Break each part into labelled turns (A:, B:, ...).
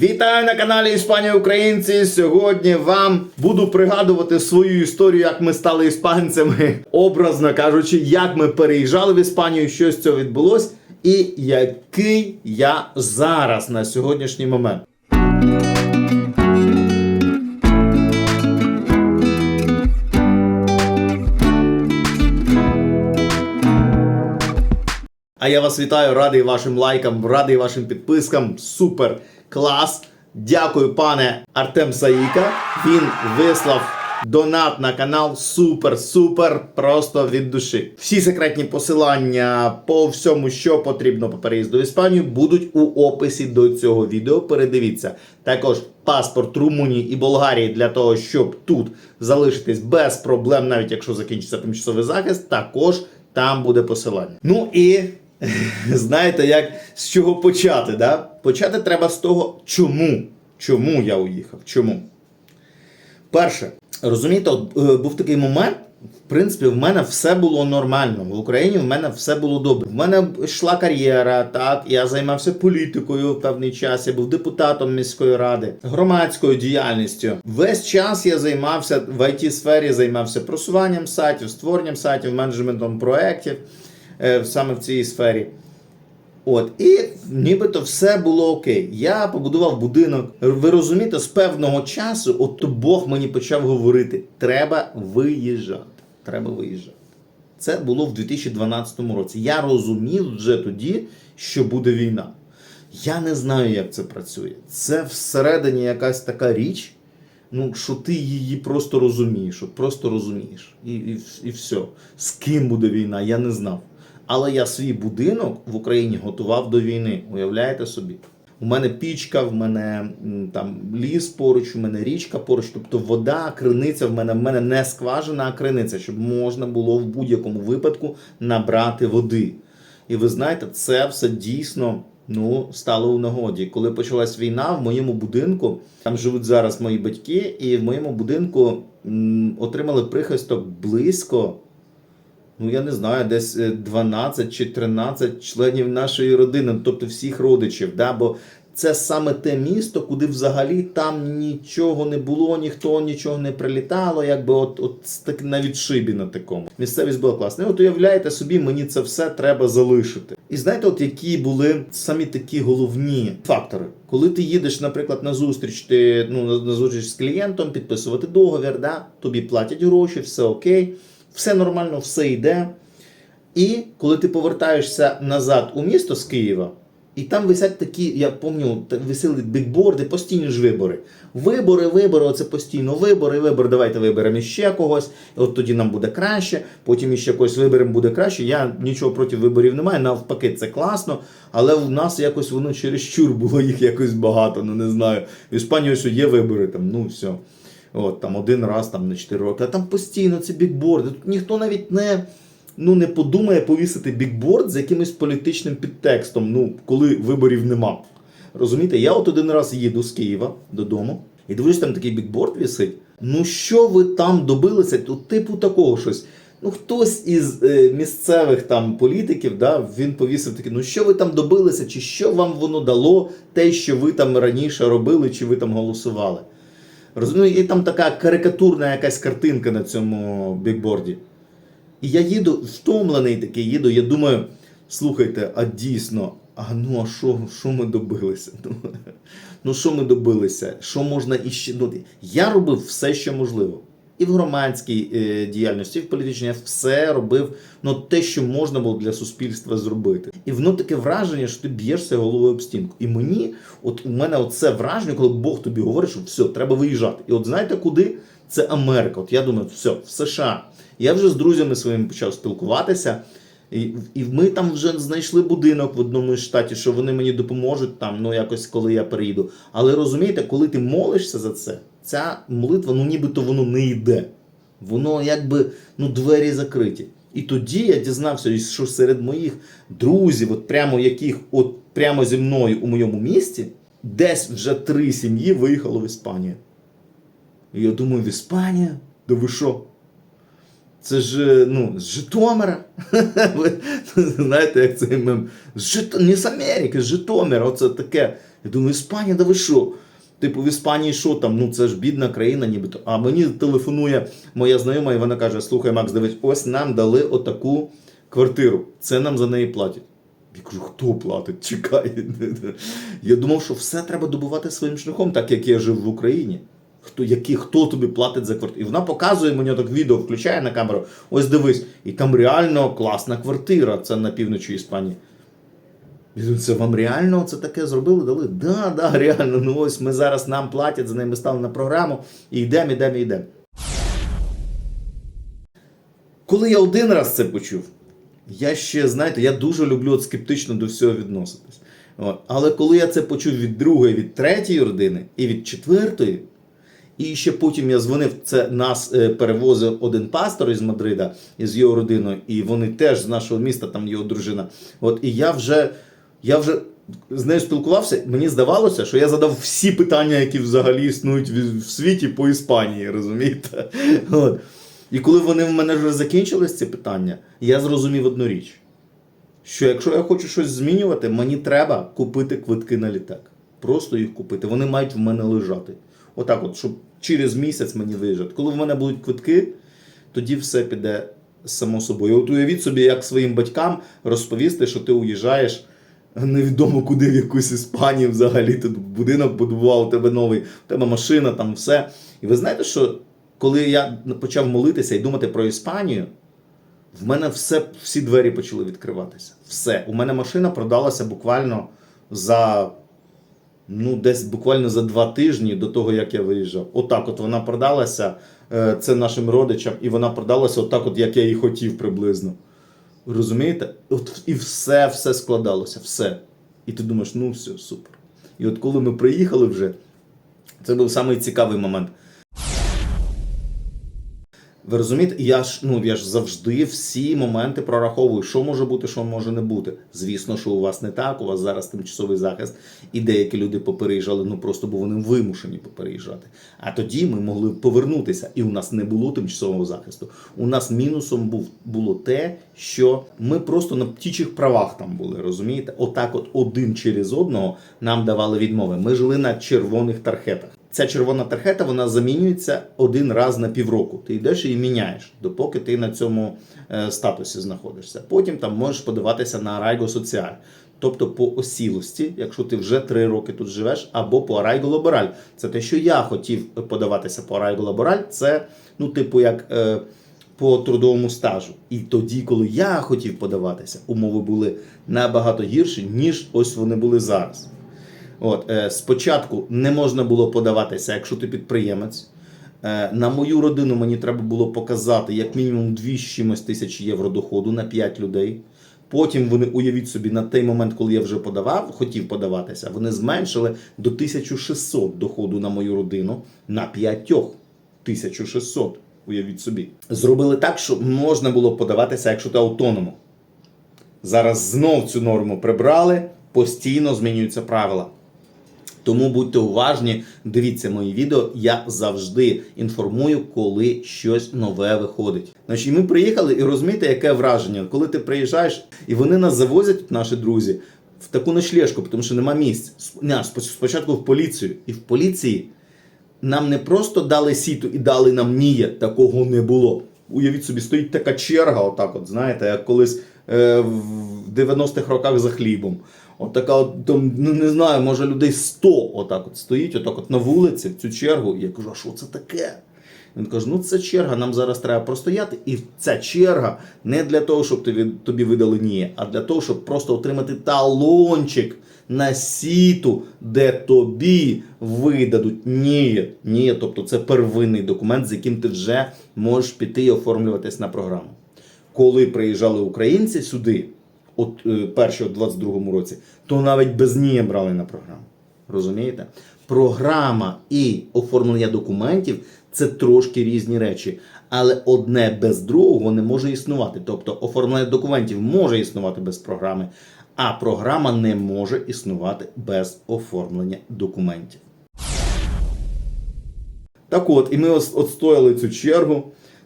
A: Вітаю на каналі Іспанія Українці. Сьогодні вам буду пригадувати свою історію, як ми стали іспанцями, образно кажучи, як ми переїжджали в Іспанію, що з цього відбулось, і який я зараз на сьогоднішній момент. А я вас вітаю, радий вашим лайкам, радий вашим підпискам. Супер клас. Дякую, пане Артем Саїка. Він вислав донат на канал. Супер, супер, просто від душі. Всі секретні посилання по всьому, що потрібно по переїзду в Іспанію, будуть у описі до цього відео. Передивіться. Також паспорт Румунії і Болгарії для того, щоб тут залишитись без проблем, навіть якщо закінчиться тимчасовий захист, також там буде посилання. Ну і знаєте, як з чого почати? Да? Почати треба з того, чому. Чому я уїхав? Чому? Перше, розумієте, от, е, був такий момент. В принципі, в мене все було нормально. В Україні в мене все було добре. В мене йшла кар'єра, так, я займався політикою в певний час, я був депутатом міської ради, громадською діяльністю. Весь час я займався в it сфері займався просуванням сайтів, створенням сайтів, менеджментом проєктів саме в цій сфері. От, і нібито все було окей. Я побудував будинок. Ви розумієте, з певного часу, от Бог мені почав говорити: треба виїжджати. Треба виїжджати. Це було в 2012 році. Я розумів вже тоді, що буде війна. Я не знаю, як це працює. Це всередині якась така річ, ну, що ти її просто розумієш, от просто розумієш. І, і, і все. З ким буде війна, я не знав. Але я свій будинок в Україні готував до війни. Уявляєте собі? У мене пічка, в мене там ліс поруч, у мене річка поруч, тобто вода, криниця в мене в мене не скважина, а криниця, щоб можна було в будь-якому випадку набрати води. І ви знаєте, це все дійсно ну, стало у нагоді. Коли почалась війна, в моєму будинку, там живуть зараз мої батьки, і в моєму будинку м, отримали прихисток близько ну я не знаю, десь е, 12 чи 13 членів нашої родини, тобто всіх родичів. Да? Бо це саме те місто, куди взагалі там нічого не було, ніхто нічого не прилітало, якби от, от так на відшибі на такому. Місцевість була класна. І от уявляєте собі, мені це все треба залишити. І знаєте, от які були самі такі головні фактори. Коли ти їдеш, наприклад, на зустріч, ти ну на зустріч з клієнтом, підписувати договір, да? тобі платять гроші, все окей все нормально, все йде. І коли ти повертаєшся назад у місто з Києва, і там висять такі, я пам'ятаю, та- висіли бікборди, постійні ж вибори. Вибори, вибори, оце постійно вибори, вибори, давайте виберемо іще когось, і от тоді нам буде краще, потім іще когось виберемо, буде краще. Я нічого проти виборів не маю, навпаки, це класно, але в нас якось воно чересчур було їх якось багато, ну не знаю. В Іспанії ось є вибори, там, ну все. От, там один раз там, на 4 роки, а там постійно ці бікборди. Тут ніхто навіть не, ну, не подумає повісити бікборд з якимось політичним підтекстом, ну, коли виборів нема. Розумієте, я от один раз їду з Києва додому і дивлюсь, там такий бікборд вісить. Ну що ви там добилися? Тут типу такого щось. Ну, хтось із е, місцевих там політиків, да, він повісив таке, ну що ви там добилися, чи що вам воно дало, те, що ви там раніше робили, чи ви там голосували. Розумію, і там така карикатурна якась картинка на цьому бікборді. І я їду, втомлений такий їду, я думаю, слухайте, а дійсно, а ну а що, що ми добилися? Ну, Ну що ми добилися? Що можна іще? Ну, я робив все, що можливо. І в громадській е, діяльності, і в політичній я все робив ну, те, що можна було для суспільства зробити. І воно таке враження, що ти б'єшся головою об стінку. І мені, от у мене оце враження, коли Бог тобі говорить, що все, треба виїжджати. І от знаєте куди? Це Америка. От я думаю, все, в США. Я вже з друзями своїми почав спілкуватися. І, і ми там вже знайшли будинок в одному із штатів, що вони мені допоможуть там, ну якось коли я переїду. Але розумієте, коли ти молишся за це, ця молитва, ну нібито воно не йде. Воно якби ну, двері закриті. І тоді я дізнався, що серед моїх друзів, от прямо яких, от прямо зі мною у моєму місті, десь вже три сім'ї виїхало в Іспанію. І я думаю, в Іспанію? Да ви що? Це ж ну, з Житомира. Знаєте, як цей мем? Не з Америки, з Житомира. Оце таке. Я думаю, Іспанія, да ви що? Типу, в Іспанії що там? Ну це ж бідна країна, нібито. А мені телефонує моя знайома, і вона каже: Слухай, Макс, дивись, ось нам дали отаку квартиру. Це нам за неї платять. Я кажу, хто платить? Чекай. Я думав, що все треба добувати своїм шляхом, так як я жив в Україні. Хто, які, хто тобі платить за квартиру? І вона показує мені так відео, включає на камеру. Ось дивись, і там реально класна квартира. Це на півночі Іспанії. Це вам реально це таке зробили? Дали? Да, да, реально. Ну ось ми зараз нам платять, за неї стали на програму і йдемо, йдемо, йдемо. Коли я один раз це почув, я ще, знаєте, я дуже люблю от скептично до всього відноситись. От. Але коли я це почув від другої, від третьої родини і від четвертої, і ще потім я дзвонив, це нас е, перевозив один пастор із Мадрида із його родиною, і вони теж з нашого міста, там його дружина. От, і я вже, я вже з нею спілкувався, мені здавалося, що я задав всі питання, які взагалі існують в, світі по Іспанії, розумієте? От. І коли вони в мене вже закінчились ці питання, я зрозумів одну річ: що якщо я хочу щось змінювати, мені треба купити квитки на літак. Просто їх купити. Вони мають в мене лежати. Отак, от, щоб через місяць мені виїжджати. Коли в мене будуть квитки, тоді все піде само собою. От уявіть собі, як своїм батькам розповісти, що ти уїжджаєш невідомо куди в якусь Іспанію взагалі. Ти будинок будував, у тебе новий, у тебе машина, там все. І ви знаєте, що коли я почав молитися і думати про Іспанію, в мене все, всі двері почали відкриватися. Все. У мене машина продалася буквально за. Ну, десь буквально за два тижні до того, як я виїжджав. Отак, от вона продалася е, це нашим родичам, і вона продалася отак, от як я її хотів приблизно. Розумієте? От і все, все складалося, все. І ти думаєш, ну все, супер. І от коли ми приїхали вже, це був самий цікавий момент. Ви розумієте, я ж ну я ж завжди всі моменти прораховую, що може бути, що може не бути. Звісно, що у вас не так, у вас зараз тимчасовий захист, і деякі люди попереїжджали, ну просто бо вони вимушені попереїжджати. А тоді ми могли повернутися, і у нас не було тимчасового захисту. У нас мінусом був було те, що ми просто на птічих правах там були. Розумієте? Отак, от один через одного нам давали відмови. Ми жили на червоних тархетах. Ця червона тархета вона замінюється один раз на півроку. Ти йдеш і міняєш, допоки ти на цьому е, статусі знаходишся. Потім там можеш подаватися на Арайго Соціаль, тобто по осілості, якщо ти вже три роки тут живеш, або по Арайго Лабораль. Це те, що я хотів подаватися по Арайго Лабораль, це ну, типу, як. Е, по трудовому стажу. І тоді, коли я хотів подаватися, умови були набагато гірші, ніж ось вони були зараз. От, е, Спочатку не можна було подаватися, якщо ти підприємець. Е, на мою родину мені треба було показати як мінімум 2 з чимось тисяч євро доходу на 5 людей. Потім вони, уявіть собі, на той момент, коли я вже подавав, хотів подаватися, вони зменшили до 1600 доходу на мою родину на 5. 1600, уявіть собі. Зробили так, що можна було подаватися, якщо ти автономом. Зараз знов цю норму прибрали, постійно змінюються правила. Тому будьте уважні, дивіться мої відео. Я завжди інформую, коли щось нове виходить. Значить, ми приїхали і розумієте, яке враження, коли ти приїжджаєш, і вони нас завозять, наші друзі, в таку ночлежку, тому що нема місць. Спочатку в поліцію. І в поліції нам не просто дали сіту і дали нам ніє, такого не було. Уявіть собі, стоїть така черга, отак, от знаєте, як колись в 90-х роках за хлібом. От така, от, там, ну не знаю, може людей 100 отак от стоїть, отак от на вулиці, в цю чергу. І я кажу, а що це таке? Він каже, ну це черга, нам зараз треба простояти. І ця черга не для того, щоб тобі, тобі видали ні, а для того, щоб просто отримати талончик на сіту, де тобі видадуть ні. Ні, тобто це первинний документ, з яким ти вже можеш піти і оформлюватись на програму. Коли приїжджали українці сюди, от е, перші у 22-му році, то навіть без НІЯ брали на програму. Розумієте? Програма і оформлення документів це трошки різні речі. Але одне без другого не може існувати. Тобто оформлення документів може існувати без програми, а програма не може існувати без оформлення документів. Так от, і ми отстояли цю чергу.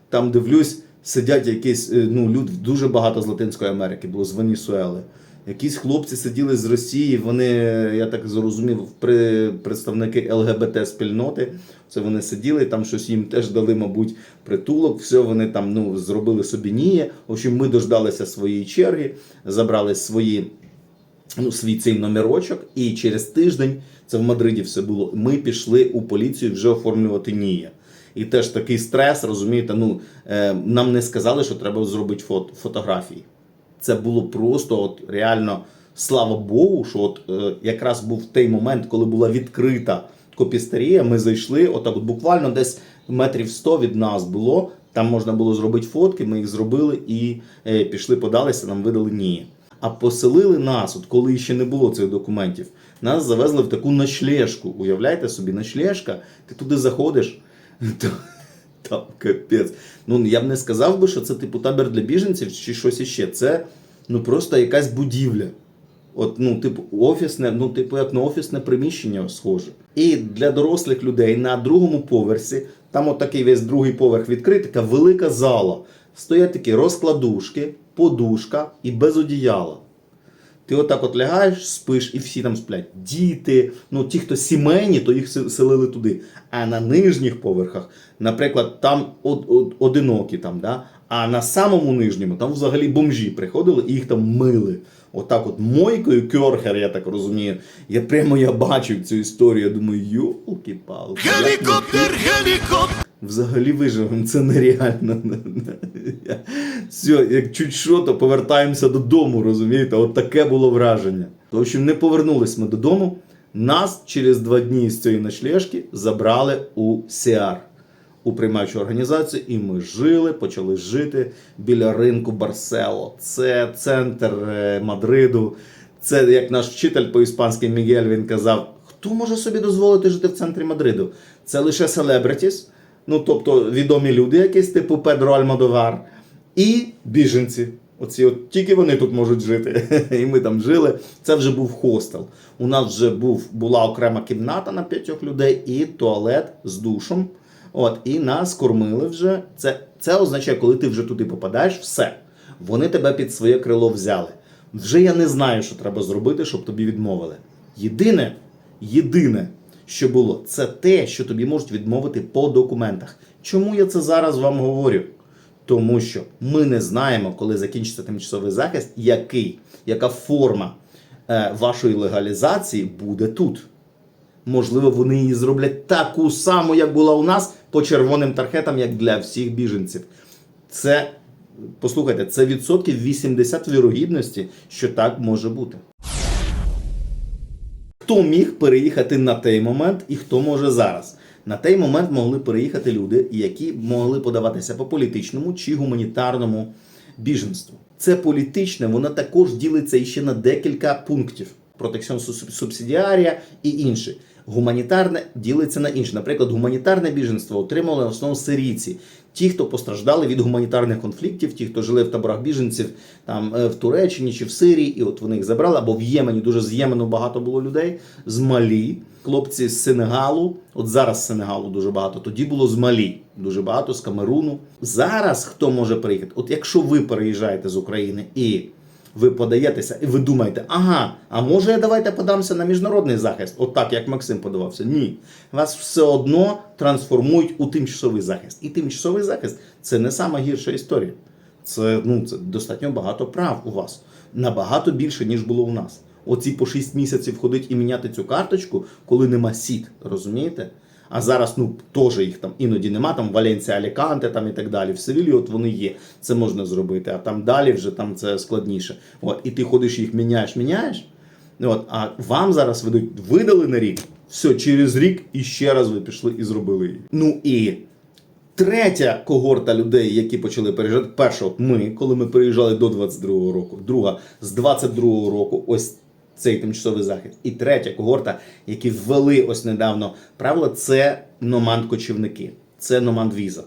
A: Там дивлюсь, сидять якісь е, ну, люди, дуже багато з Латинської Америки було, з Венесуели. Якісь хлопці сиділи з Росії, вони, я так зрозумів, при, представники ЛГБТ спільноти. Це вони сиділи, там щось їм теж дали, мабуть, притулок. Все вони там ну, зробили собі ніє. В общем, ми дождалися своєї черги, забрали свої ну, свій цей номерочок, і через тиждень, це в Мадриді все було, ми пішли у поліцію вже оформлювати НІЯ. І теж такий стрес, розумієте, ну, е, нам не сказали, що треба зробити фото, фотографії. Це було просто от реально, слава Богу, що от е, якраз був той момент, коли була відкрита копістерія, ми зайшли, отак от буквально десь метрів 100 від нас було. Там можна було зробити фотки, ми їх зробили і е, пішли, подалися, нам видали ні. А поселили нас, от коли ще не було цих документів, нас завезли в таку ночлежку. Уявляєте собі, ночлежка, ти туди заходиш, там капець. Ну я б не сказав би, що це типу табір для біженців чи щось іще. Це ну просто якась будівля. От, ну, типу, офісне, ну, типу, як на офісне приміщення схоже. І для дорослих людей на другому поверсі, там от такий весь другий поверх відкритий, така велика зала. Стоять такі розкладушки, подушка і без одіяла. Ти отак от лягаєш, спиш, і всі там сплять. Діти, ну ті, хто сімейні, то їх селили туди. А на нижніх поверхах, наприклад, там од- од- одинокі там, да? а на самому нижньому там взагалі бомжі приходили і їх там мили. Отак от мойкою кьорхер, я так розумію. Я прямо я бачив цю історію. Я думаю, йолки-палки.
B: Гелікоптер, гелікоптер.
A: Взагалі виживемо, це нереально. Все, як чуть що, то повертаємося додому, розумієте? От таке було враження. В общем, не повернулись ми додому. Нас через два дні з цієї ночлежки забрали у СІАР, у приймаючу організацію, і ми жили, почали жити біля ринку Барсело. Це центр е, Мадриду. Це як наш вчитель по-іспанськи Мігель він казав: хто може собі дозволити жити в центрі Мадриду? Це лише селебритіс, ну тобто відомі люди, якісь типу Педро Альмадовар, і біженці. Оці от тільки вони тут можуть жити. І ми там жили. Це вже був хостел. У нас вже був, була окрема кімната на п'ятьох людей і туалет з душем. От, і нас кормили вже. Це, це означає, коли ти вже туди попадаєш, все. Вони тебе під своє крило взяли. Вже я не знаю, що треба зробити, щоб тобі відмовили. Єдине, єдине, що було, це те, що тобі можуть відмовити по документах. Чому я це зараз вам говорю? Тому що ми не знаємо, коли закінчиться тимчасовий захист, який, яка форма е, вашої легалізації буде тут. Можливо, вони її зроблять таку саму, як була у нас, по червоним тархетам, як для всіх біженців. Це, послухайте, це відсотків 80 вірогідності, що так може бути. Хто міг переїхати на той момент і хто може зараз? На той момент могли переїхати люди, які могли подаватися по політичному чи гуманітарному біженству. Це політичне, воно також ділиться іще на декілька пунктів: протекціон субсидіарія і інші. Гуманітарне ділиться на інше. Наприклад, гуманітарне біженство отримали в сирійці. Ті, хто постраждали від гуманітарних конфліктів, ті, хто жили в таборах біженців там е, в Туреччині чи в Сирії, і от вони їх забрали, або в Ємені дуже з Ємену багато було людей, з Малі, хлопці з Сенегалу. От зараз з Сенегалу дуже багато. Тоді було з Малі, дуже багато з Камеруну. Зараз хто може приїхати? От якщо ви переїжджаєте з України і ви подаєтеся, і ви думаєте, ага, а може я давайте подамся на міжнародний захист, от як Максим подавався. Ні. Вас все одно трансформують у тимчасовий захист. І тимчасовий захист це не сама гірша історія. Це, ну, це достатньо багато прав у вас. Набагато більше, ніж було у нас. Оці по 6 місяців ходить і міняти цю карточку, коли нема сіт, розумієте? А зараз ну теж їх там іноді нема, там Валенція, Аліканте там і так далі. В Севілі от вони є. Це можна зробити, а там далі вже там це складніше. От, і ти ходиш їх міняєш, міняєш. От, а вам зараз видають, видали на рік, все, через рік і ще раз ви пішли і зробили її. Ну і третя когорта людей, які почали переїжджати. Перша, от ми, коли ми переїжджали до 22-го року, друга з 22-го року, ось цей тимчасовий захист. І третя когорта, які ввели ось недавно правила, це номанд-кочівники, це номанд-віза.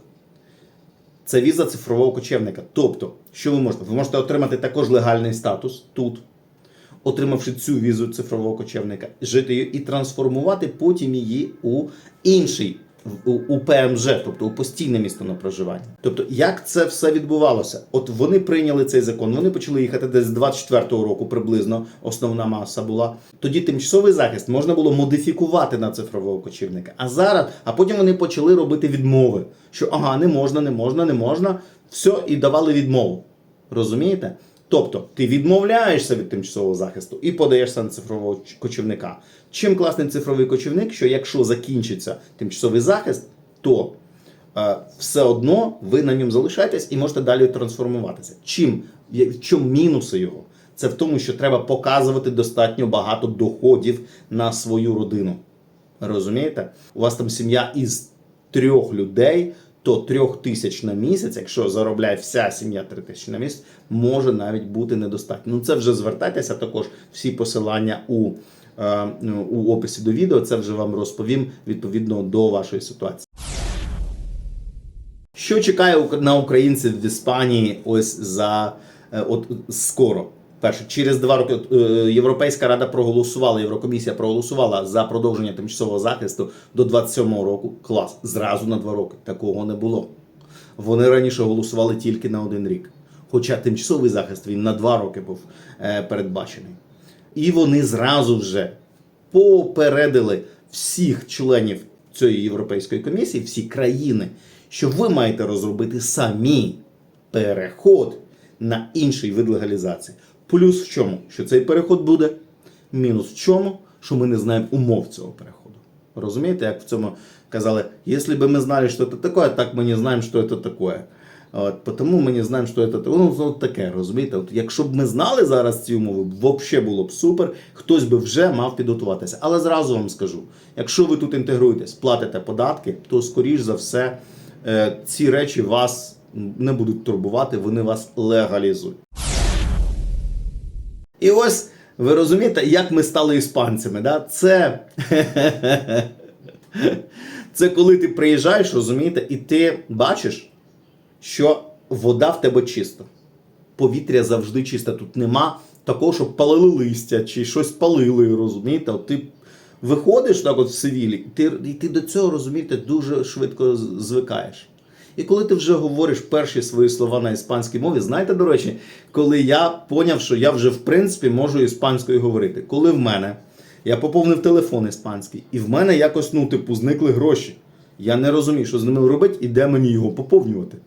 A: Це віза цифрового кочівника. Тобто, що ви можете? Ви можете отримати також легальний статус тут, отримавши цю візу цифрового кочівника, жити її і трансформувати потім її у інший у, ПМЖ, тобто у постійне місто на проживання. Тобто, як це все відбувалося? От вони прийняли цей закон, вони почали їхати десь з 24-го року, приблизно основна маса була. Тоді тимчасовий захист можна було модифікувати на цифрового кочівника. А зараз, а потім вони почали робити відмови, що ага, не можна, не можна, не можна. Все, і давали відмову. Розумієте? Тобто ти відмовляєшся від тимчасового захисту і подаєшся на цифрового кочівника. Чим класний цифровий кочівник, що якщо закінчиться тимчасовий захист, то е, все одно ви на ньому залишаєтесь і можете далі трансформуватися. Чим чому мінуси його? Це в тому, що треба показувати достатньо багато доходів на свою родину. Розумієте? У вас там сім'я із трьох людей, то трьох тисяч на місяць, якщо заробляє вся сім'я три тисячі на місяць, може навіть бути недостатньо. Ну це вже звертайтеся також. Всі посилання у, е, у описі до відео. Це вже вам розповім відповідно до вашої ситуації. Що чекає на українців в Іспанії ось за е, от скоро? Перше, через два роки е, Європейська рада проголосувала, Єврокомісія проголосувала за продовження тимчасового захисту до 27-го року. Клас, зразу на два роки. Такого не було. Вони раніше голосували тільки на один рік. Хоча тимчасовий захист він на два роки був е, передбачений. І вони зразу вже попередили всіх членів цієї європейської комісії, всі країни, що ви маєте розробити самі переход на інший вид легалізації. Плюс в чому? Що цей переход буде, мінус в чому, що ми не знаємо умов цього переходу. Розумієте, як в цьому казали, якщо б ми знали, що це таке, так ми не знаємо, що це таке. От, тому ми не знаємо, що це таке. Ну, от таке, розумієте? От, якщо б ми знали зараз ці умови, взагалі було б супер, хтось би вже мав підготуватися. Але зразу вам скажу: якщо ви тут інтегруєтесь, платите податки, то скоріш за все е, ці речі вас не будуть турбувати, вони вас легалізують. І ось ви розумієте, як ми стали іспанцями. Да? Це, це коли ти приїжджаєш, розумієте, і ти бачиш, що вода в тебе чиста. Повітря завжди чисте. Тут нема такого, щоб палили листя чи щось палили, розумієте? От ти виходиш так от в Севілі, і ти, і ти до цього, розумієте, дуже швидко звикаєш. І коли ти вже говориш перші свої слова на іспанській мові, знаєте, до речі, коли я поняв, що я вже в принципі можу іспанською говорити, коли в мене я поповнив телефон іспанський, і в мене якось, ну, типу, зникли гроші. Я не розумію, що з ними робити і де мені його поповнювати.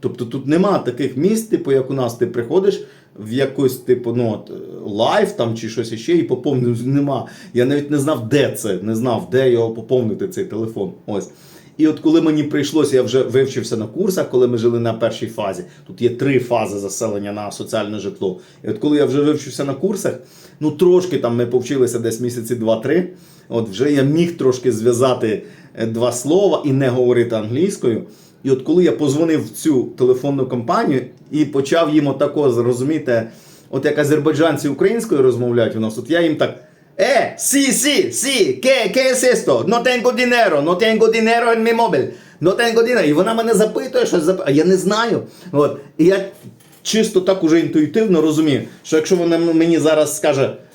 A: Тобто тут нема таких місць, типу, як у нас ти приходиш в якийсь, типу, ну, лайф там чи щось іще, і поповнив нема. Я навіть не знав, де це, не знав, де його поповнити, цей телефон. Ось. І от коли мені прийшлося, я вже вивчився на курсах, коли ми жили на першій фазі. Тут є три фази заселення на соціальне житло. І от коли я вже вивчився на курсах, ну трошки там ми повчилися десь місяці два-три. От вже я міг трошки зв'язати е, два слова і не говорити англійською. І от коли я позвонив в цю телефонну компанію і почав їм отако, зрозуміти, от як азербайджанці українською розмовляють у нас, от я їм так. Е, сі, сі, сі, ке, qué es esto? No tengo dinero, no tengo dinero en mi móvil, no tengo dinero. І вона мене запитує, щось зап... а я не знаю. От. І я чисто так уже інтуїтивно розумію, що якщо вона мені зараз скаже, е, «Ya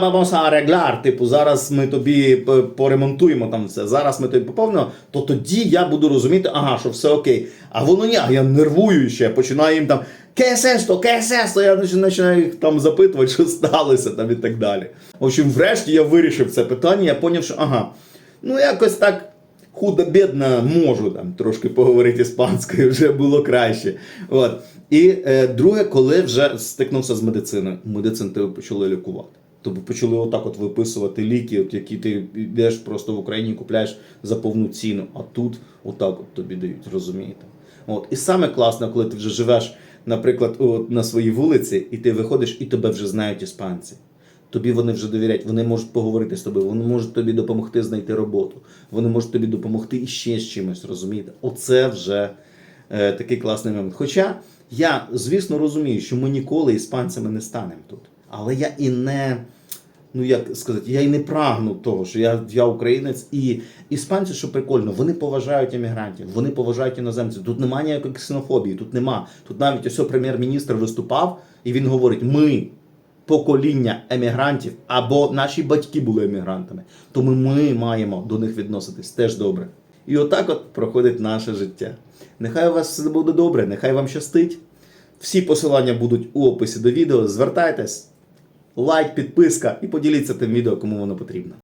A: vamos- a arreglar, типу, зараз ми тобі поремонтуємо там все, зараз ми тобі поповнимо, то тоді я буду розуміти, ага, що все окей. А воно ні, я нервую ще, починаю їм там «Ке es esto? Ке es esto?» Я починаю їх там запитувати, що сталося там і так далі. В общем, врешті я вирішив це питання, я зрозумів, що ага, ну якось так худо-бідно можу там трошки поговорити іспанською, вже було краще. От. І е, друге, коли вже стикнувся з медициною, медицину тебе почали лікувати. Тобто почали отак от виписувати ліки, от які ти йдеш просто в Україні купляєш за повну ціну, а тут отак от тобі дають, розумієте? От. І саме класно, коли ти вже живеш, наприклад, от, на своїй вулиці, і ти виходиш, і тебе вже знають іспанці. Тобі вони вже довіряють, вони можуть поговорити з тобою, вони можуть тобі допомогти знайти роботу, вони можуть тобі допомогти іще з чимось, розумієте? Оце вже е, такий класний момент. Хоча я, звісно, розумію, що ми ніколи іспанцями не станемо тут. Але я і не, ну як сказати, я і не прагну того, що я, я українець, і іспанці, що прикольно, вони поважають емігрантів, вони поважають іноземців. Тут немає ніякої ксенофобії, тут нема. Тут навіть ось прем'єр-міністр виступав, і він говорить: ми покоління емігрантів або наші батьки були емігрантами. Тому ми маємо до них відноситись теж добре. І отак от проходить наше життя. Нехай у вас все буде добре, нехай вам щастить. Всі посилання будуть у описі до відео. Звертайтесь, лайк, підписка і поділіться тим відео, кому воно потрібно.